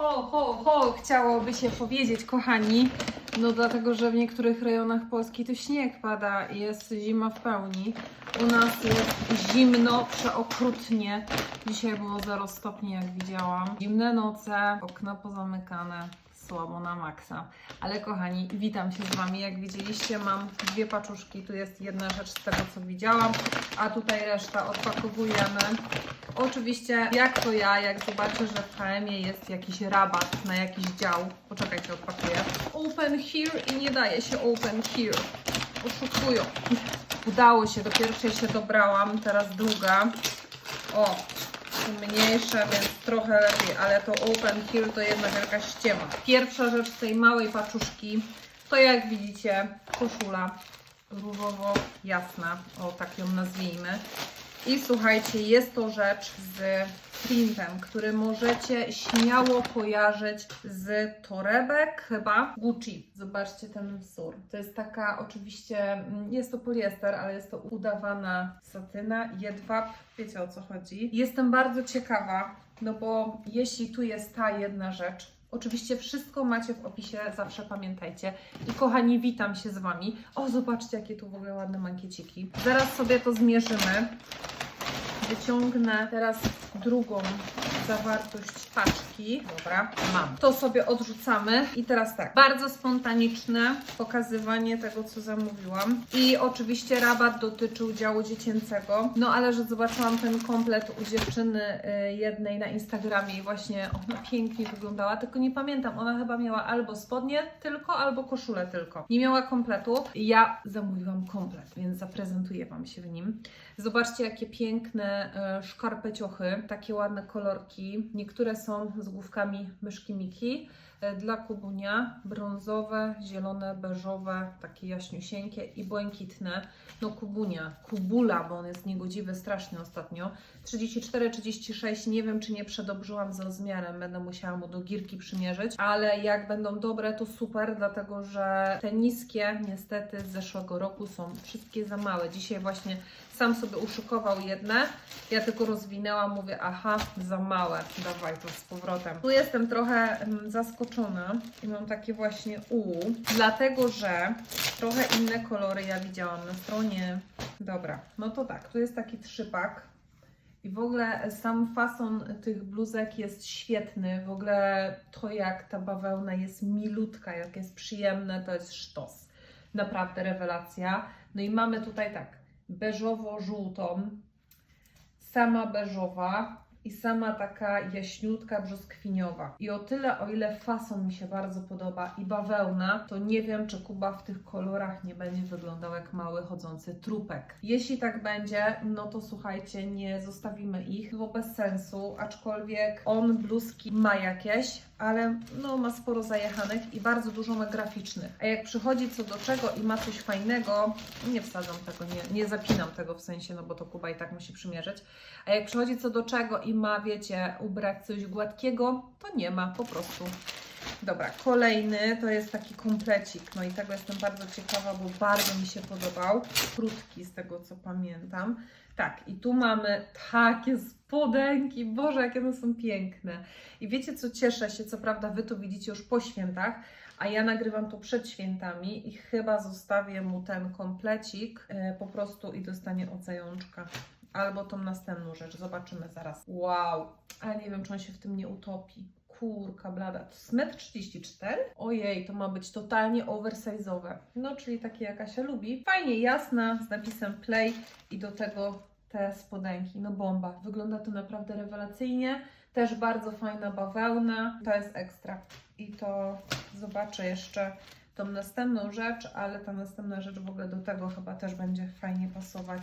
Ho, ho, ho, chciałoby się powiedzieć, kochani. No dlatego, że w niektórych rejonach Polski to śnieg pada i jest zima w pełni. U nas jest zimno, przeokrutnie. Dzisiaj było 0 stopni, jak widziałam. Zimne noce, okna pozamykane. Słabo na maksa. Ale kochani, witam się z Wami. Jak widzieliście, mam dwie paczuszki. Tu jest jedna rzecz z tego, co widziałam, a tutaj reszta odpakowujemy. Oczywiście, jak to ja, jak zobaczę, że w HM-ie jest jakiś rabat na jakiś dział, poczekajcie, odpakuję. Open here i nie daje się open here. Oszukują. Udało się, do pierwszej się dobrałam, teraz druga. O, mniejsze, więc trochę lepiej, ale to open here to jednak jakaś ściema. Pierwsza rzecz z tej małej paczuszki to jak widzicie koszula różowo-jasna, o tak ją nazwijmy. I słuchajcie, jest to rzecz z printem, który możecie śmiało kojarzyć z torebek, chyba Gucci. Zobaczcie ten wzór. To jest taka, oczywiście, mm, jest to poliester, ale jest to udawana satyna, jedwab. Wiecie o co chodzi. Jestem bardzo ciekawa, no bo jeśli tu jest ta jedna rzecz, Oczywiście wszystko macie w opisie, zawsze pamiętajcie. I kochani, witam się z Wami. O, zobaczcie, jakie tu w ogóle ładne mankieciki. Zaraz sobie to zmierzymy. Wyciągnę teraz drugą zawartość paczki. Dobra, mam. To sobie odrzucamy. I teraz tak, bardzo spontaniczne pokazywanie tego, co zamówiłam. I oczywiście rabat dotyczył działu dziecięcego. No ale że zobaczyłam ten komplet u dziewczyny y, jednej na Instagramie i właśnie ona pięknie wyglądała, tylko nie pamiętam, ona chyba miała albo spodnie tylko, albo koszulę tylko. Nie miała kompletu. Ja zamówiłam komplet, więc zaprezentuję Wam się w nim. Zobaczcie, jakie piękne e, szkarpeciochy, takie ładne kolorki. Niektóre są z główkami myszki Miki. Dla Kubunia brązowe, zielone, beżowe, takie jaśniusieńkie i błękitne. No Kubunia, Kubula, bo on jest niegodziwy strasznie ostatnio. 34-36, nie wiem czy nie przedobrzyłam z rozmiarem, będę musiała mu do girki przymierzyć, ale jak będą dobre to super, dlatego że te niskie niestety z zeszłego roku są wszystkie za małe. Dzisiaj właśnie sam sobie uszykował jedne, ja tylko rozwinęłam, mówię aha, za małe, dawaj to z powrotem. Tu jestem trochę mm, zaskoczona i mam takie właśnie u, dlatego że trochę inne kolory ja widziałam na stronie. Dobra, no to tak, tu jest taki trzypak. I w ogóle sam fason tych bluzek jest świetny. W ogóle to, jak ta bawełna jest milutka, jak jest przyjemne, to jest sztos. Naprawdę rewelacja. No i mamy tutaj tak, beżowo-żółtą, sama beżowa i sama taka jaśniutka, brzoskwiniowa. I o tyle, o ile fason mi się bardzo podoba i bawełna, to nie wiem, czy Kuba w tych kolorach nie będzie wyglądał jak mały chodzący trupek. Jeśli tak będzie, no to słuchajcie, nie zostawimy ich, bo bez sensu, aczkolwiek on bluzki ma jakieś, ale no ma sporo zajechanych i bardzo dużo ma graficznych. A jak przychodzi co do czego i ma coś fajnego, nie wsadzam tego, nie, nie zapinam tego w sensie, no bo to Kuba i tak musi przymierzyć. A jak przychodzi co do czego i ma, wiecie, ubrać coś gładkiego, to nie ma po prostu. Dobra, kolejny to jest taki komplecik. No i tego jestem bardzo ciekawa, bo bardzo mi się podobał. Krótki z tego co pamiętam. Tak, i tu mamy takie spodenki. Boże, jakie one są piękne. I wiecie co, cieszę się, co prawda Wy to widzicie już po świętach, a ja nagrywam to przed świętami i chyba zostawię mu ten komplecik e, po prostu i dostanie od zajączka. Albo tą następną rzecz, zobaczymy zaraz. Wow, ale nie wiem, czy on się w tym nie utopi. Kurka blada, to jest 1,34 m? Ojej, to ma być totalnie oversize'owe. No, czyli takie jak Asia lubi. Fajnie jasna, z napisem play i do tego te spodenki. No bomba, wygląda to naprawdę rewelacyjnie. Też bardzo fajna bawełna, to jest ekstra. I to zobaczę jeszcze tą następną rzecz, ale ta następna rzecz w ogóle do tego chyba też będzie fajnie pasować.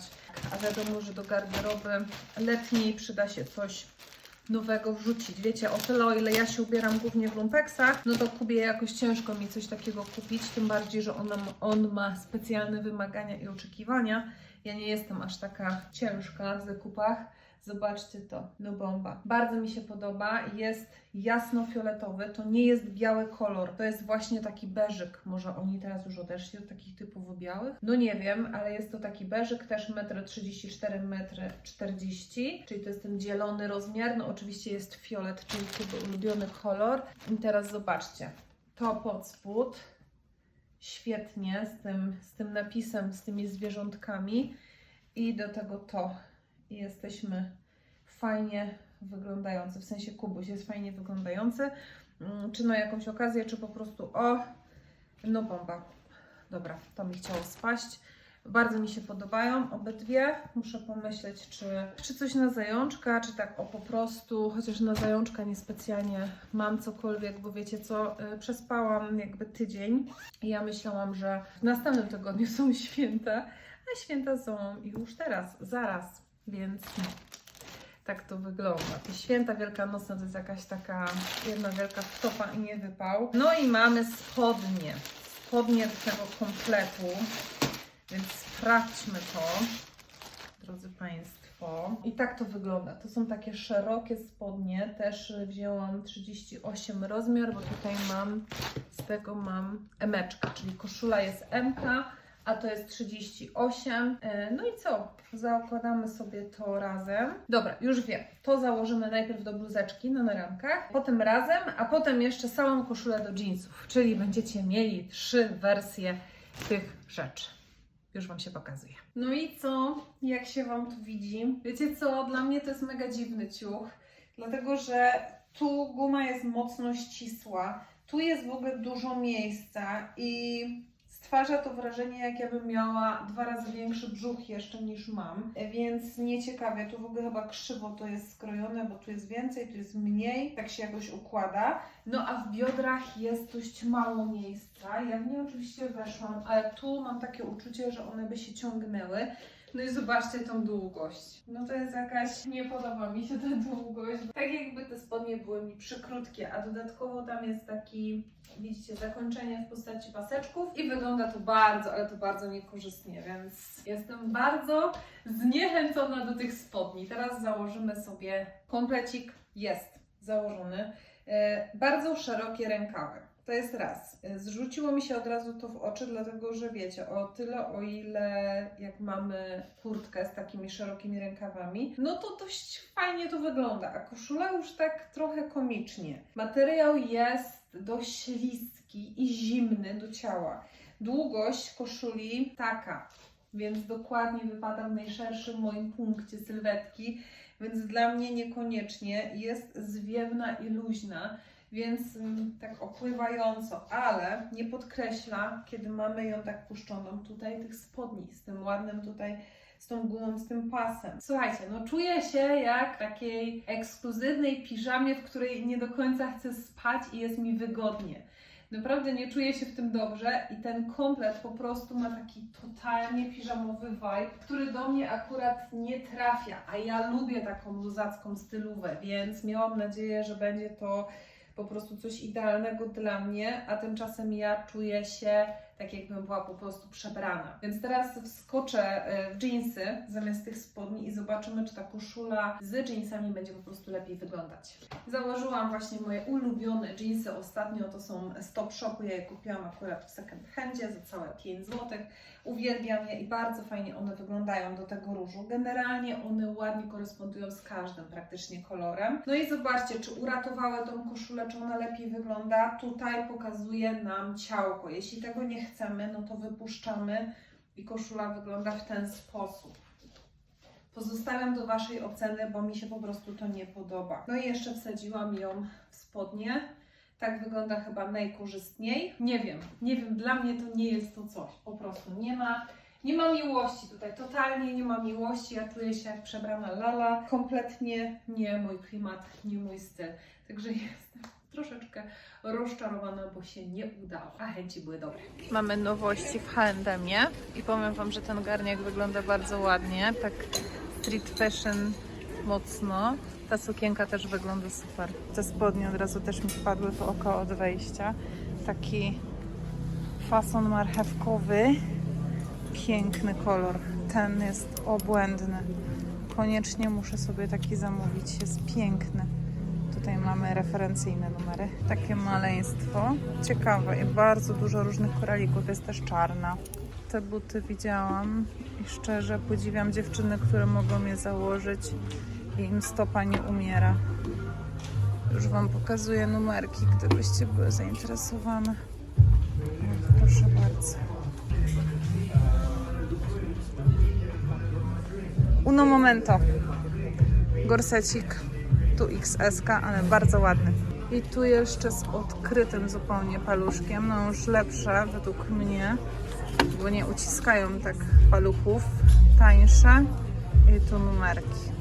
A wiadomo, że do garderoby letniej przyda się coś nowego wrzucić. Wiecie, o tyle o ile ja się ubieram głównie w lumpeksach, no to Kubie jakoś ciężko mi coś takiego kupić, tym bardziej, że ma- on ma specjalne wymagania i oczekiwania. Ja nie jestem aż taka ciężka w zakupach. Zobaczcie to, no bomba. Bardzo mi się podoba. Jest jasno-fioletowy, to nie jest biały kolor, to jest właśnie taki beżyk. Może oni teraz już odeszli od takich typowo białych? No nie wiem, ale jest to taki beżyk, też 1,34 m, 40 czyli to jest ten zielony rozmiar. No oczywiście jest fiolet, czyli jego ulubiony kolor. I teraz zobaczcie, to pod spód, świetnie, z tym, z tym napisem, z tymi zwierzątkami i do tego to. I jesteśmy fajnie wyglądający, w sensie kubuś jest fajnie wyglądający, Mm, czy na jakąś okazję, czy po prostu o, no bomba. Dobra, to mi chciało spaść. Bardzo mi się podobają obydwie. Muszę pomyśleć, czy, czy coś na zajączka, czy tak o po prostu, chociaż na zajączka niespecjalnie mam cokolwiek, bo wiecie co, y, przespałam jakby tydzień i ja myślałam, że w następnym tygodniu są święta, a święta są już teraz, zaraz, więc tak to wygląda. Te święta wielkanocne to jest jakaś taka jedna wielka wtopa i nie wypał. No i mamy spodnie. Spodnie do tego kompletu. Więc sprawdźmy to, drodzy Państwo. I tak to wygląda. To są takie szerokie spodnie. Też wzięłam 38 rozmiar, bo tutaj mam, z tego mam emeczka, czyli koszula jest MK, a to jest 38. E, No i co? Zakładamy sobie to razem. Dobra, już wiem. To założymy najpierw do bluzeczki na rankach, potem razem, a potem jeszcze całą koszulę do jeansów. Czyli będziecie mieli trzy wersje tych rzeczy. Już Wam się pokazuje. No i co? Jak się Wam tu widzi? Wiecie co? Dla mnie to jest mega dziwny ciuch, dlatego że tu guma jest mocno ścisła, tu jest w ogóle dużo miejsca i stwarza to wrażenie, jak ja bym miała dwa razy większy brzuch jeszcze niż mam, więc nieciekawie, tu w ogóle chyba krzywo to jest skrojone, bo tu jest więcej, tu jest mniej, tak się jakoś układa. No a w biodrach jest dość mało miejsca. Ja w nie oczywiście weszłam, ale tu mam takie uczucie, że one by się ciągnęły. No i zobaczcie tą długość. No to jest jakaś, nie podoba mi się ta długość. Tak jakby te spodnie były mi przykrótkie, a dodatkowo tam jest taki, widzicie, zakończenie w postaci paseczków i wygląda to bardzo, ale to bardzo niekorzystnie, więc jestem bardzo zniechęcona do tych spodni. Teraz założymy sobie komplecik, jest założony. E, bardzo szerokie rękawy. To jest raz. Zrzuciło mi się od razu to w oczy, dlatego że wiecie, o tyle o ile jak mamy kurtkę z takimi szerokimi rękawami, no to dość fajnie to wygląda, a koszula już tak trochę komicznie. Materiał jest dość śliski i zimny do ciała. Długość koszuli taka, więc dokładnie wypada w najszerszym moim punkcie sylwetki, więc dla mnie niekoniecznie jest zwiewna i luźna więc mm, tak opływająco, ale nie podkreśla, kiedy mamy ją tak puszczoną tutaj tych spodni z tym ładnym tutaj, z tą gumą, z tym pasem. Słuchajcie, no czuję się jak w takiej ekskluzywnej piżamie, w której nie do końca chcę spać i jest mi wygodnie. Naprawdę nie czuję się w tym dobrze i ten komplet po prostu ma taki totalnie piżamowy vibe, który do mnie akurat nie trafia, a ja lubię taką luzacką stylówę, więc miałam nadzieję, że będzie to po prostu coś idealnego dla mnie, a tymczasem ja czuję się tak, jakbym była po prostu przebrana. Więc teraz wskoczę e, w jeansy zamiast tych spodni i zobaczymy, czy ta koszula z jeansami będzie po prostu lepiej wyglądać. Założyłam właśnie moje ulubione jeansy ostatnio, to są z Top Shopu, ja je kupiłam akurat w second handzie za całe 5 zł. Uwielbiam je i bardzo fajnie one wyglądają do tego różu. Generalnie one ładnie korespondują z każdym praktycznie kolorem. No i zobaczcie, czy uratowały tą koszulę, czy ona lepiej wygląda. Tutaj pokazuje nam ciałko. Jeśli tego nie chcemy, no to wypuszczamy i koszula wygląda w ten sposób. Pozostawiam do Waszej oceny, bo mi się po prostu to nie podoba. No i jeszcze wsadziłam ją w spodnie. Tak wygląda chyba najkorzystniej. Nie wiem, nie wiem, dla mnie to nie jest to coś. Po prostu nie ma, nie ma miłości tutaj, totalnie nie ma miłości. Ja czuję się jak przebrana lala. Kompletnie nie mój klimat, nie mój styl. Także jestem troszeczkę rozczarowana, bo się nie udało, a chęci były dobre. Mamy nowości w H&M i powiem Wam, że ten garniak wygląda bardzo ładnie, tak street fashion mocno. Ta sukienka też wygląda super. Te spodnie od razu też mi wpadły w oko od wejścia. Taki fason marchewkowy. Piękny kolor. Ten jest obłędny. koniecznie muszę sobie taki zamówić. Jest piękny. Tutaj mamy referencyjne numery. Takie maleństwo. Ciekawe i bardzo dużo różnych koralików. Jest też czarna. Te buty widziałam i szczerze podziwiam dziewczyny, które mogą je założyć i im stopa nie umiera. Już Wam pokazuję numerki, gdybyście były zainteresowane. Proszę bardzo. Uno momento. Gorsecik. Tu XS, ale bardzo ładny. I tu jeszcze z odkrytym zupełnie paluszkiem. No już lepsze według mnie, bo nie uciskają tak paluchów. Tańsze. I tu numerki.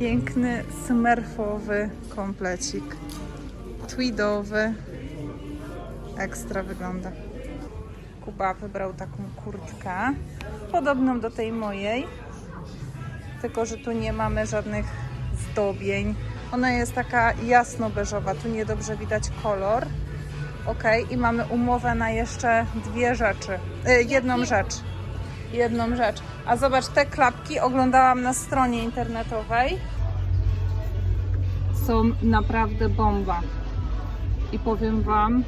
Piękny smurfowy komplecik. Tweedowy. Ekstra wygląda. Kuba wybrał taką kurtkę, podobną do tej mojej, tylko że tu nie mamy żadnych zdobień. Ona jest taka jasno-beżowa, tu niedobrze widać kolor. Ok, i mamy umowę na jeszcze dwie rzeczy. E, jedną rzecz. Jedną rzecz. A zobacz, te klapki oglądałam na stronie internetowej. Są naprawdę bomba. I powiem Wam,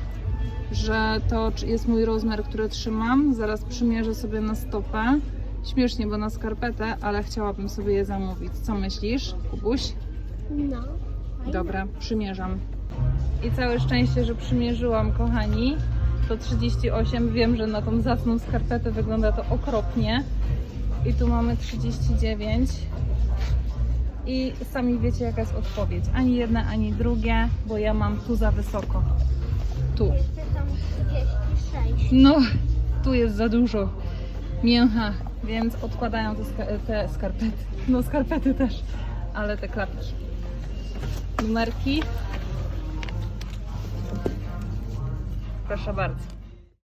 że to jest mój rozmiar, który trzymam. Zaraz przymierzę sobie na stopę. Śmiesznie, bo na skarpetę, ale chciałabym sobie je zamówić. Co myślisz, Kubuś? No. Dobra, przymierzam. I całe szczęście, że przymierzyłam, kochani. To 38. Wiem, że na tą zacną skarpetę wygląda to okropnie. I tu mamy 39. I sami wiecie, jaka jest odpowiedź. Ani jedne, ani drugie, bo ja mam tu za wysoko. Tu. Wszyscy są 36. No, tu jest za dużo mięcha, więc odkładają te, ska- te skarpety. No, skarpety też, ale te klapki. Numerki. Proszę bardzo.